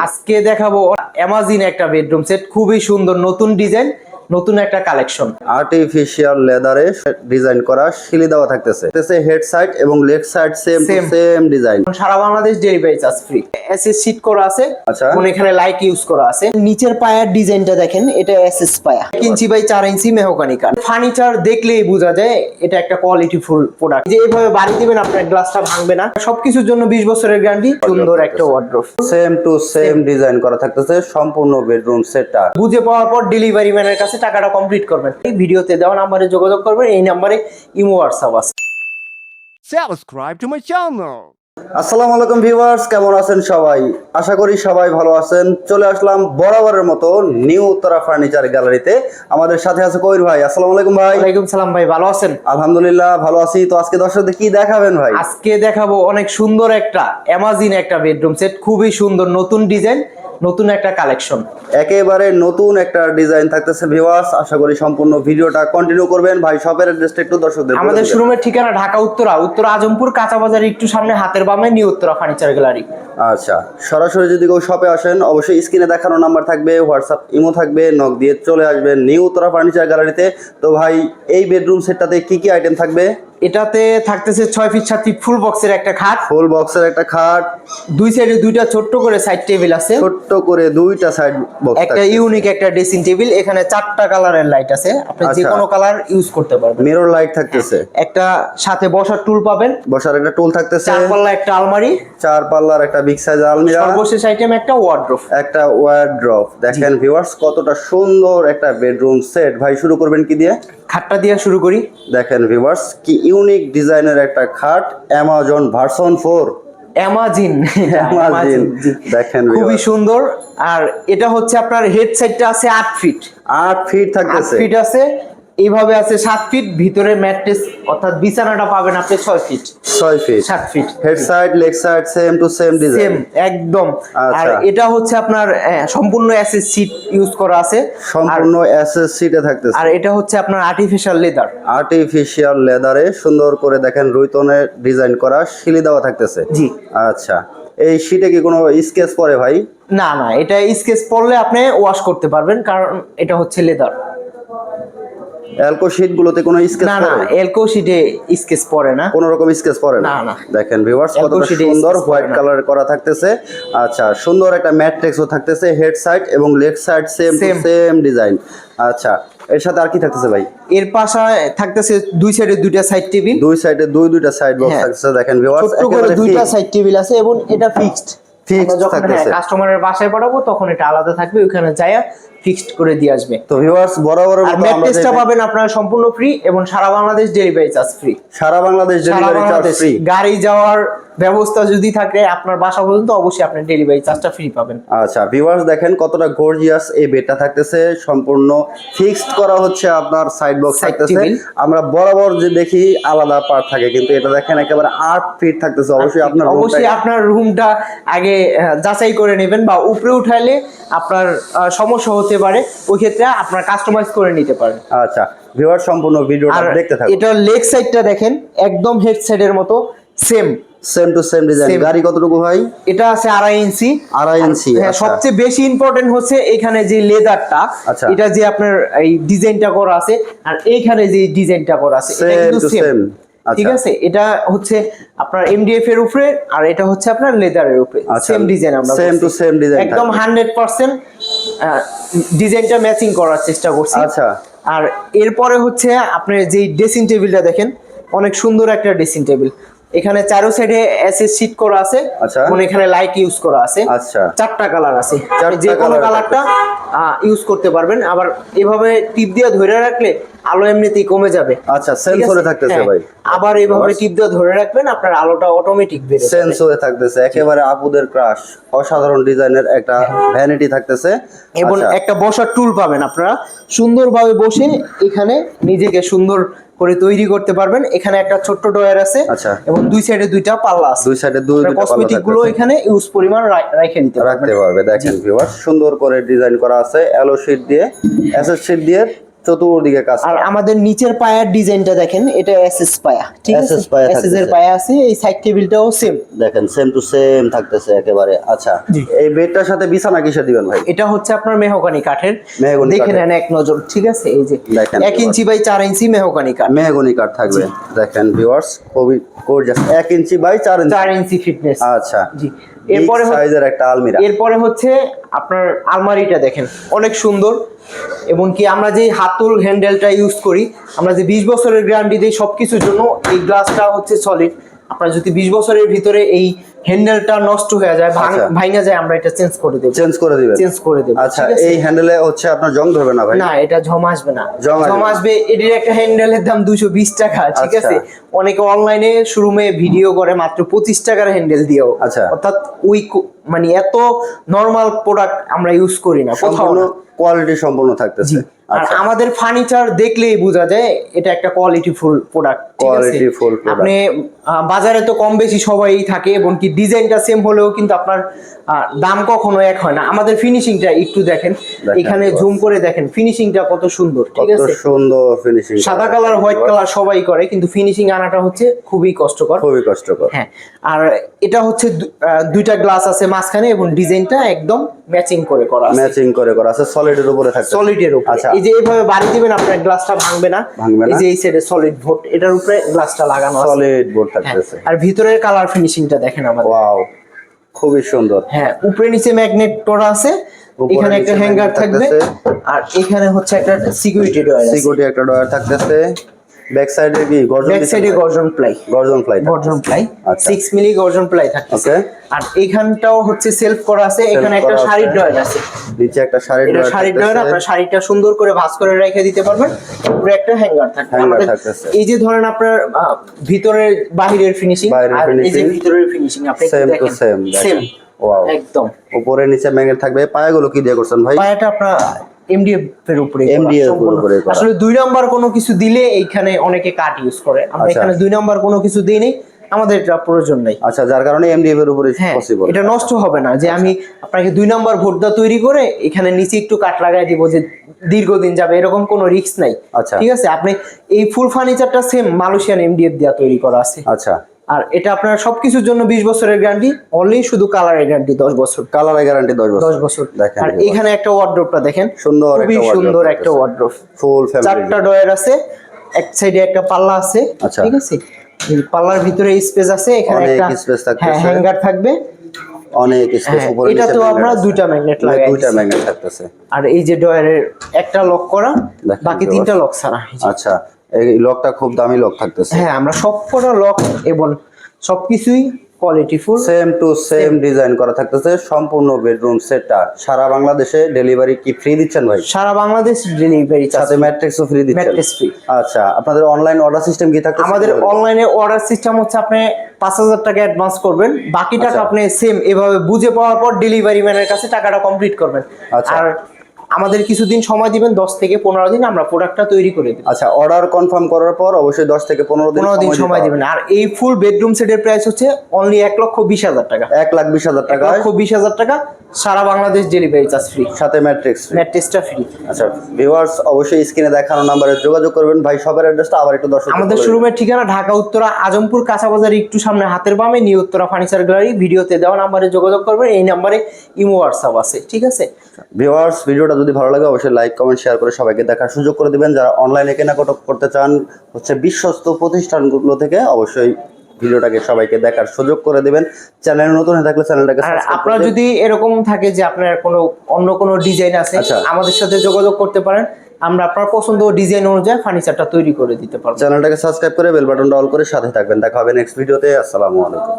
আজকে দেখাবো অ্যামাজিন একটা বেডরুম সেট খুবই সুন্দর নতুন ডিজাইন নতুন একটা কালেকশন। আর্টিফিশিয়াল লেদারে ডিজাইন করা শিলি দেওয়া থাকতেছে। হেড সাইড এবং leg side same same design সারা Bangladesh delivery charge free SS sheet করা আছে। আচ্ছা। এখানে লাইট ইউজ করা আছে। নিচের পায়ার ডিজাইনটা দেখেন এটা এসএস পায়া। ইঞ্চি বাই চার ইঞ্চি মেহকানি কাঠ। ফার্নিচার দেখলেই বোঝা যায় এটা একটা কোয়ালিটি ফুল প্রোডাক্ট যে এইভাবে বাড়ি দিবেন আপনার গ্লাসটা ভাঙবে না। সবকিছুর জন্য বিশ বছরের গ্যারান্টি সুন্দর একটা wardrobe same to same design করা থাকতেছে সম্পূর্ণ বেডরুম সেটটা বুঝে পাওয়ার পর ডেলিভারি ম্যানের কাছে টাকাটা কমপ্লিট করবেন। এই ভিডিওতে দেওয়া নাম্বারে যোগাযোগ করবেন এই নাম্বারে ইমো হোয়াটসঅ্যাপ আছে। Subscribe to my channel. আসসালামু আলাইকুম ভিউয়ার্স কেমন আছেন সবাই? আশা করি সবাই ভালো আছেন। চলে আসলাম বরাবরের মতো নিউ উত্তরা ফার্নিচার গ্যালারিতে আমাদের সাথে আছে কবির ভাই। আসসালামু আলাইকুম ভাই। ওয়ালাইকুম সালাম ভাই ভালো আছেন? আলহামদুলিল্লাহ ভালো আছি। তো আজকে দর্শকদের কি দেখাবেন ভাই? আজকে দেখাবো অনেক সুন্দর একটা অ্যামাজিন একটা বেডরুম সেট খুবই সুন্দর নতুন ডিজাইন নতুন একটা কালেকশন একেবারে নতুন একটা ডিজাইন থাকতেছে ভিউয়ার্স আশা করি সম্পূর্ণ ভিডিওটা কন্টিনিউ করবেন। ভাই শপের অ্যাড্রেসটা একটু দর্শকদের আমাদের শোরুমের ঠিকানা ঢাকা উত্তরা উত্তরা আজমপুর কাঁচা বাজার একটু সামনে হাতের বামে নিউ উত্তরা ফার্নিচার গ্যালারি আচ্ছা সরাসরি যদি কেউ শপে আসেন অবশ্যই স্ক্রিনে দেখানো নাম্বার থাকবে হোয়াটসঅ্যাপ ইমো থাকবে নক দিয়ে চলে আসবেন নিউ উত্তরা ফার্নিচার গ্যালারিতে তো। ভাই এই বেডরুম সেটটাতে কি কি আইটেম থাকবে? এটাতে থাকতেছে ছয় ফিট সাত ফিট ফুল বক্সের একটা খাট। ফুল বক্সের একটা খাট। দুই সাইডে দুইটা ছোট্ট করে সাইড টেবিল আছে। ছোট্ট করে দুইটা সাইড বক্স একটা ইউনিক একটা ড্রেসিং টেবিল এখানে চারটা কালারের লাইট আছে। আপনি যে। কোনো কালার ইউজ করতে পারবেন। মিরর লাইট থাকতেছে। একটা সাথে বসার টুল পাবেন। বসার একটা টুল থাকতেছে। চার পাল্লা একটা আলমারি। চার পাল্লার একটা বিগ সাইজ আলমিরা। সর্বশেষ আইটেম একটা ওয়ার্ড্রোফ একটা ওয়ার্ড্রপ দেখেন ভিউয়ার্স কতটা সুন্দর একটা বেডরুম সেট ভাই শুরু করবেন কি দিয়ে? খাটটা দিয়ে শুরু করি। দেখেন ভিউয়ার্স কি ইউনিক ডিজাইনের একটা খাট। অ্যামাজন ভার্সন ফোর অ্যামাজিন জি। দেখেন খুবই সুন্দর। আর এটা হচ্ছে আপনার হেড সাইডটা আছে আট ফিট আট ফিট থাকতেছে। ফিট আছে। এইভাবে আছে সাত ফিট ভিতরে ম্যাট্রেস অর্থাৎ বিছানাটা পাবেন আপনি ছয় ফিট ছয় ফিট সাত feet head side leg side same to same same design একদম। আর আচ্ছা। এটা হচ্ছে আপনার সম্পূর্ণ অ্যাসেস সিট ইউজ করা আছে। সম্পূর্ণ এসএস সিটে থাকতেছে। আর এটা হচ্ছে আপনার আর্টিফিশিয়াল লেদার আর্টিফিশিয়াল লেদারে সুন্দর করে দেখেন রুইতনের ডিজাইন করা শিলি দেওয়া থাকতেছে। জি। আচ্ছা। এই শীটে কি কোনো স্কেচ পরে ভাই? না না এটা স্কেচ পড়লে আপনি ওয়াশ করতে পারবেন কারণ এটা হচ্ছে লেদার অ্যালকো কোনো স্কেচ না না এলকো স্কেচ পড়ে না। কোন রকম স্কেচ পরে না? না। দেখেন ভিউয়ার্স এ সুন্দর হোয়াইট কালার করা থাকতেছে। আচ্ছা সুন্দর একটা ম্যাট্রিক্সও থাকতেছে হেড সাইড এবং leg side same same design আচ্ছা এর সাথে আর কি থাকতেছে ভাই? এর পাশে থাকতেছে দুই সাইডে দুইটা সাইড টেবিল দুই সাইডে দুই দুইটা সাইড বক্স হ্যাঁ। থাকতেছে দেখেন ভিউয়ার্স ছোট্ট করে দুইটা সাইড টেবিল আছে এবং এটা ফিক্সড যখন হ্যাঁ কাস্টমারের বাসায় পাঠাবো তখন এটা আলাদা থাকবে ওখানে যায়া ফিক্সড করে দিয়ে আসবে। তো ভিউয়ার্স বরাবর আর ম্যাট্রেসটা পাবেন আপনারা সম্পূর্ণ ফ্রি এবং সারা বাংলাদেশ ডেলিভারি চার্জ ফ্রি সারা বাংলাদেশ ডেলিভারি চার্জ ফ্রি গাড়ি যাওয়ার ব্যবস্থা যদি থাকে আপনার বাসা পর্যন্ত অবশ্যই আপনি ডেলিভারি চার্জটা ফ্রি পাবেন। আচ্ছা ভিউয়ার্স দেখেন কতটা গর্জিয়াস এই বেডটা থাকতেছে। সম্পূর্ণ ফিক্সড করা হচ্ছে আপনার সাইড বক্স থাকতেছে। আমরা বরাবর যে দেখি আলাদা পার্ট থাকে কিন্তু এটা দেখেন একেবারে আট ফিট থাকতেছে। অবশ্যই আপনার অবশ্যই আপনার রুমটা আগে যাচাই করে নেবেন বা উপরে উঠাইলে আপনার সমস্যা হতে পারে। ওই ক্ষেত্রে আপনার কাস্টমাইজ করে নিতে পারেন। আচ্ছা ভিউয়ার সম্পূর্ণ ভিডিওটা দেখতে থাকুন। এটা লেগ সাইডটা দেখেন একদম হেড সাইডের মতো। Same same to same design গাড়ি কতটুকু ভাই এটা আছে আড়াই ইঞ্চি আড়াই ইঞ্চি হ্যাঁ আচ্ছা। সবচেয়ে বেশি ইম্পর্টেন্ট হচ্ছে এখানে যে লেদারটা আচ্ছা। এটা যে আপনার এই ডিজাইনটা করা আছে আর এইখানে যে ডিজাইনটা করা আছে এটা কিন্তু সেম same। ঠিক আচ্ছা। আছে এটা হচ্ছে আপনার এমডিএফ এর উপরে আর এটা হচ্ছে আপনার লেদারের উপরে আচ্ছা, সেম ডিজাইন আমরা সেম টু সেম ডিজাইন একদম থাকবে। হান্ড্রেড পার্সেন্ট ডিজাইনটা ম্যাচিং করার চেষ্টা করছি আচ্ছা। আর এরপরে হচ্ছে আপনার যেই ড্রেসিং টেবিলটা দেখেন অনেক সুন্দর একটা ড্রেসিং টেবিল এখানে চারো সাইডে অ্যাসেস শীট করা আছে। আচ্ছা। এবং এখানে লাইট ইউজ করা আছে। আচ্ছা। চারটা কালার আছে। যে কোনো কালারটা ইউজ করতে পারবেন। আবার এভাবে টিপ দিয়ে ধরে রাখলে আলো এমনিতেই কমে যাবে। আচ্ছা সেন্সরে থাকতেছে হ্যাঁ। ভাই। আবার এভাবে টিপ দিয়ে ধরে রাখবেন আপনার আলোটা অটোমেটিক বের সেন্সরে থাকতেছে। একেবারে আপুদের ক্রাশ অসাধারণ ডিজাইনের একটা ভ্যানিটি থাকতেছে। এবং আচ্ছা, একটা বসার টুল পাবেন আপনারা। সুন্দরভাবে বসে এখানে নিজেকে সুন্দর করে তৈরি করতে পারবেন। এখানে একটা ছোট্ট ডয়ার আছে। আচ্ছা। এবং দুই সাইডে দুইটা পাল্লা আছে। দুই সাইডে দুই দুইটা কসমেটিকগুলো এখানে ইউজ পরিমাণ রা- রেখে নিতে রাখতে পারবে। দেখেন ভিউয়ার সুন্দর করে ডিজাইন করা আছে। অ্যালো শিট দিয়ে অ্যাসেস শিট দিয়ে চতুর্দিকে কাজ আর আমাদের নিচের পায়ার ডিজাইনটা দেখেন এটা এসএস পায়া ঠিক আছে? SS পায়া এসএস এর পায়া আছে এই সাইড টেবিলটাও সেম দেখেন সেম টু সেম থাকতেছে একেবারে। আচ্ছা এই বেডটার সাথে বিছানা কিসে দিবেন ভাই? এটা হচ্ছে আপনার মেহগানি কাঠের। মেহগনি দেখে কাঠের। নেন এক নজর ঠিক আছে? এই যে দেখেন এক ইঞ্চি বাই চার ইঞ্চি মেহগানি কাঠ। মেহগনি কাঠ থাকবে। দেখেন ভিউয়ার্স খুবই গর্জিয়াস এক ইঞ্চি বাই চার ইঞ্চি। চার ইঞ্চি ফিটনেস আচ্ছা। জি। এরপরে সাইজের একটা আলমিরা। এরপরে হচ্ছে আপনার আলমারিটা দেখেন অনেক সুন্দর। এবং কি আমরা যে হাতুল হ্যান্ডেলটা ইউজ করি আমরা যে বিশ বছরের গ্যারান্টি দিই সবকিছুর জন্য এই গ্লাসটা হচ্ছে সলিড আপনার যদি বিশ বছরের ভিতরে এই হ্যান্ডেলটা নষ্ট হয়ে যায় আচ্ছা। ভাঙা যায় আমরা এটা চেঞ্জ করে দেবো। চেঞ্জ করে দিবেন। চেঞ্জ করে দেবো আচ্ছা এই হ্যান্ডেলে হচ্ছে আপনার জং ধরবে না ভাই? না এটা জমা আসবে না। জং আসবে জমা আসবে এটির একটা হ্যান্ডেলের দাম দুশো বিশ টাকা ঠিক আচ্ছা। আছে? অনেকে অনলাইনে শোরুমে ভিডিও করে মাত্র পঁচিশ টাকার হ্যান্ডেল দিয়েও। আচ্ছা। অর্থাৎ ওই মানে এত নর্মাল প্রোডাক্ট আমরা ইউজ করি না কোথাও কোয়ালিটি সম্পূর্ণ থাকতেছে। আর আচ্ছা। আমাদের ফার্নিচার দেখলেই বোঝা যায় এটা একটা quality full product full product। আপনি বাজারে তো কম বেশি সবাই থাকে এবং কি ডিজাইনটা সেম হলেও কিন্তু আপনার দাম কখনো এক হয় না। আমাদের ফিনিশিংটা একটু দেখেন। এখানে জুম করে দেখেন ফিনিশিংটা কত সুন্দর ঠিক কত আছে? সুন্দর ফিনিশিং সাদা কালার হোয়াইট কালার সবাই করে কিন্তু ফিনিশিং আনাটা হচ্ছে খুবই কষ্টকর। খুবই কষ্টকর। হ্যাঁ আর এটা হচ্ছে দুইটা গ্লাস আছে মাঝখানে এবং ডিজাইনটা একদম ম্যাচিং করে করা আছে। ম্যাচিং করে করা আছে সলিডের উপরে থাকে সলিডের উপরে। আচ্ছা এই যে এইভাবে বাড়ি দিবেন আপনার গ্লাসটা ভাঙবে না। ভাঙবে না। এই যে এই সাইডে সলিড ভোট এটার উপরে গ্লাসটা লাগানো আছে। সলিড বোর্ড হ্যাঁ, থাকতেছে। আর ভিতরের কালার ফিনিশিংটা দেখেন আমাদের। ওয়াও খুবই সুন্দর। হ্যাঁ উপরে নিচে ম্যাগনেট করা আছে এখানে একটা হ্যাঙ্গার থাকবে। আর এখানে হচ্ছে একটা সিকিউরিটি ডয়ার সিকিউরিটি একটা ডয়ার থাকতেছে। ব্যাক সাইডে কি গর্জন ব্যাক সাইডে গর্জন প্লাই গর্জন ফ্লাই গর্জন প্লাই আচ্ছা। 6 মিলি গর্জন প্লাই থাকতেছে। ওকে আর এইখানটাও হচ্ছে সেলফ করা আছে এখানে একটা করা শাড়ির আছে। নিচে একটা শাড়ির এটা ডয়ার শাড়ির ডয়ার আপনার শাড়িটা সুন্দর করে ভাঁজ করে রেখে দিতে পারবেন। উপরে একটা হ্যাঙ্গার থাকবে। Hanger আমাদের থাকতেছে। এই যে ধরেন আপনার আহ, ভিতরের বাহিরের ফিনিশিং আর এই যে ভিতরের ফিনিশিং আপনি দেখেন। দেখেন। Same Wow. একদম। উপরে নিচে ম্যাগনেট থাকবে। পায়াগুলো কি দিয়ে করছেন ভাই? পায়াটা আপনার এমডিএফ এর উপরে করা, এর উপরে আসলে দুই নাম্বার কোনো কিছু দিলে এইখানে অনেকে কাট ইউজ করে। আমরা আচ্ছা। এখানে দুই নাম্বার কোনো কিছু দিই নেই আমাদের এটা প্রয়োজন নেই। আচ্ছা যার কারণে এমডিএফ এর উপরে হ্যাঁ পসিবল এটা নষ্ট হবে না যে আমি আপনাকে দুই নাম্বার ভোটটা তৈরি করে এখানে নিচে একটু কাঠ লাগাই দিব যে দীর্ঘদিন যাবে এরকম কোনো রিস্ক নাই। আচ্ছা। ঠিক আছে? আপনি এই ফুল ফার্নিচারটা সেম মালয়েশিয়ান এমডিএফ দিয়া তৈরি করা আছে। আচ্ছা। আর এটা আপনার সবকিছুর জন্য বিশ বছরের গ্যারান্টি অনলি শুধু কালারের গ্যারান্টি দশ বছর। কালারের গ্যারান্টি 10 বছর। দশ বছর। দেখেন আর এখানে একটা ওয়ার্ড্রোপটা দেখেন। সুন্দর খুবই একটা সুন্দর একটা ওয়ার্ড্রোপ ফুল ফ্যামিলি চারটা ডয়ার আছে এক সাইডে একটা পাল্লা আছে আচ্ছা। ঠিক আছে? পাল্লার ভিতরে স্পেস আছে এখানে একটা থাকতেছে। হ্যাঁ হ্যাঙ্গার থাকবে। অনেক স্পেস হ্যাঁ, উপরে এটা তো আমরা দুইটা মানে লাগাই দুইটা ম্যাগনেট থাকতেছে। আর এই যে ডয়ারের একটা লক করা বাকি তিনটা লক ছাড়া আচ্ছা এই লকটা খুব দামি লক থাকতেছে। হ্যাঁ আমরা সবকটা লক এবং সবকিছুই quality full same to same design করা থাকতেছে সম্পূর্ণ বেডরুম সেটটা সারা বাংলাদেশে ডেলিভারি কি ফ্রি দিচ্ছেন ভাই? সারা বাংলাদেশ ডেলিভারি সাথে ম্যাট্রিক্সও ফ্রি দিচ্ছেন। ম্যাট্রেস ফ্রি আচ্ছা আপনাদের অনলাইন অর্ডার সিস্টেম কি থাকতেছে? আমাদের অনলাইনে অর্ডার সিস্টেম হচ্ছে আপনি পাঁচ হাজার টাকা অ্যাডভান্স করবেন। বাকি টাকা আচ্ছা। আপনি সেম এভাবে বুঝে পাওয়ার পর ডেলিভারি ম্যানের কাছে টাকাটা কমপ্লিট করবেন। আচ্ছা। আর আমাদের কিছুদিন সময় দিবেন দশ থেকে পনেরো দিন আমরা প্রোডাক্টটা তৈরি করে দেবো। আচ্ছা অর্ডার কনফার্ম করার পর অবশ্যই 10 থেকে 15 দিন পনেরো দিন সময় দিবেন। আর এই ফুল বেডরুম সেটের প্রাইস হচ্ছে অনলি এক লক্ষ বিশ হাজার টাকা। এক লাখ বিশ হাজার টাকা। লক্ষ বিশ হাজার টাকা সারা বাংলাদেশ ডেলিভারি চার্জ ফ্রি সাথে ম্যাট্রিক্স ম্যাট্রেসটা ফ্রি আচ্ছা ভিউয়ার্স অবশ্যই স্ক্রিনে দেখানো নাম্বারে যোগাযোগ করবেন। ভাই সবার অ্যাড্রেসটা আবার একটু দর্শক আমাদের শোরুমের ঠিকানা ঢাকা উত্তরা আজমপুর কাঁচা কাঁচাবাজার একটু সামনে হাতের বামে নিউ উত্তরা ফার্নিচার গ্যালারি ভিডিওতে দেওয়া নাম্বারে যোগাযোগ করবেন। এই নাম্বারে ইমো হোয়াটসঅ্যাপ আছে ঠিক আছে? ভিউয়ার্স ভিডিওটা যদি ভালো লাগে অবশ্যই লাইক কমেন্ট শেয়ার করে সবাইকে দেখার সুযোগ করে দিবেন। যারা অনলাইনে কেনাকাটা করতে চান হচ্ছে বিশ্বস্ত প্রতিষ্ঠানগুলো থেকে অবশ্যই ভিডিওটাকে সবাইকে দেখার সুযোগ করে দেবেন। চ্যানেল নতুন হয়ে থাকলে চ্যানেলটাকে আর আপনার যদি এরকম থাকে যে আপনার কোনো অন্য কোনো ডিজাইন আছে আচ্ছা। আমাদের সাথে যোগাযোগ করতে পারেন। আমরা আপনার পছন্দ ডিজাইন অনুযায়ী ফার্নিচারটা তৈরি করে দিতে পারব। চ্যানেলটাকে সাবস্ক্রাইব করে বেল বাটনটা অল করে সাথে থাকবেন। দেখা হবে নেক্সট ভিডিওতে আসসালামু আলাইকুম।